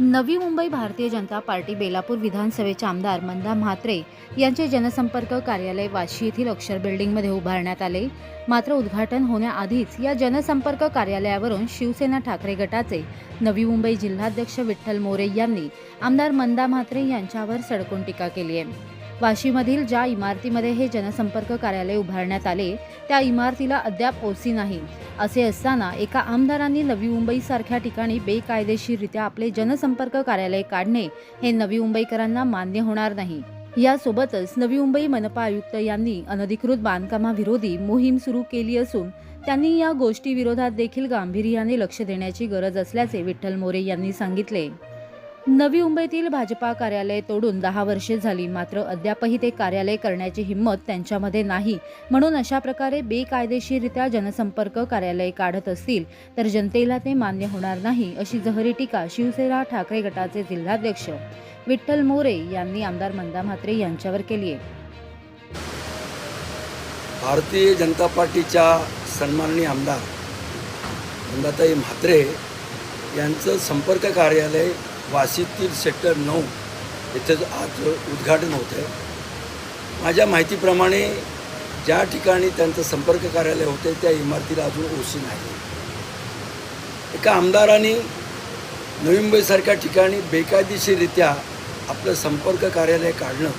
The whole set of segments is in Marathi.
नवी मुंबई भारतीय जनता पार्टी बेलापूर विधानसभेचे आमदार मंदा म्हात्रे यांचे जनसंपर्क कार्यालय वाशी येथील अक्षर बिल्डिंगमध्ये उभारण्यात आले. मात्र उद्घाटन होण्याआधीच या जनसंपर्क कार्यालयावरून शिवसेना ठाकरे गटाचे नवी मुंबई जिल्हाध्यक्ष विठ्ठल मोरे यांनी आमदार मंदा म्हात्रे यांच्यावर सडकून टीका केली आहे. वाशीमधील ज्या इमारतीमध्ये हे जनसंपर्क कार्यालय उभारण्यात आले त्या इमारतीला अद्याप ओसी नाही. असे असताना एका आमदारांनी नवी मुंबईसारख्या ठिकाणी बेकायदेशीररित्या आपले जनसंपर्क कार्यालय काढणे हे नवी मुंबईकरांना मान्य होणार नाही. यासोबतच नवी मुंबई मनपा आयुक्त यांनी अनधिकृत बांधकामाविरोधी मोहीम सुरू केली असून त्यांनी या गोष्टीविरोधात देखील गांभीर्याने लक्ष देण्याची गरज असल्याचे विठ्ठल मोरे यांनी सांगितले. नवी मुंबईतील भाजपा कार्यालय तोडून दहा वर्षे झाली. मात्र अद्यापही ते कार्यालय करण्याची हिंमत त्यांच्यामध्ये नाही. म्हणून अशा प्रकारे बेकायदेशीरित्या जनसंपर्क कार्यालय काढत असतील तर जनतेला ते मान्य होणार नाही अशी जहरी टीका शिवसेना ठाकरे गटाचे जिल्हाध्यक्ष विठ्ठल मोरे यांनी आमदार मंदा म्हात्रे यांच्यावर केली आहे. भारतीय जनता पार्टीच्या सन्माननीय आमदार मंदाताई म्हात्रे यांचं संपर्क कार्यालय वाशीतील सेक्टर नऊ येथेच आज उद्घाटन होतं आहे. माझ्या माहितीप्रमाणे ज्या ठिकाणी त्यांचं संपर्क कार्यालय होते त्या इमारतीला अजून ओसी नाही. एका आमदाराने नवी मुंबईसारख्या ठिकाणी बेकायदेशीररित्या आपलं संपर्क कार्यालय काढणं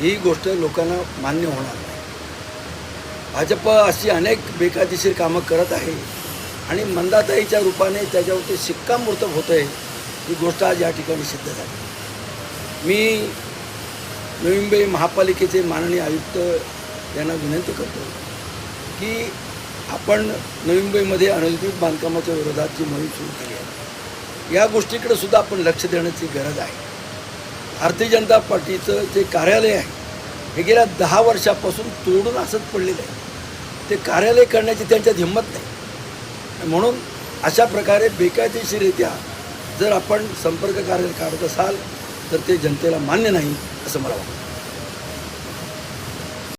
ही गोष्ट लोकांना मान्य होणार नाही. भाजप अशी अनेक बेकायदेशीर कामं करत आहे आणि मंदाताईच्या रूपाने त्याच्यावरती शिक्कामोर्तब होतं आहे ही गोष्ट आज या ठिकाणी सिद्ध झाली. मी नवी मुंबई महापालिकेचे माननीय आयुक्त यांना विनंती करतो की आपण नवी मुंबईमध्ये अनधिकृत बांधकामाच्या विरोधात जी मोहीम सुरू केली आहे या गोष्टीकडे सुद्धा आपण लक्ष देण्याची गरज आहे. भारतीय जनता पार्टीचं जे कार्यालय आहे हे गेल्या दहा वर्षापासून तोडून असत पडलेलं आहे. ते कार्यालय करण्याची त्यांच्यात हिंमत नाही. म्हणून अशा प्रकारे बेकायदेशीररित्या जर आपण संपर्क कार्य काढत असाल तर ते जनतेला मान्य नाही असं मला वाटतं.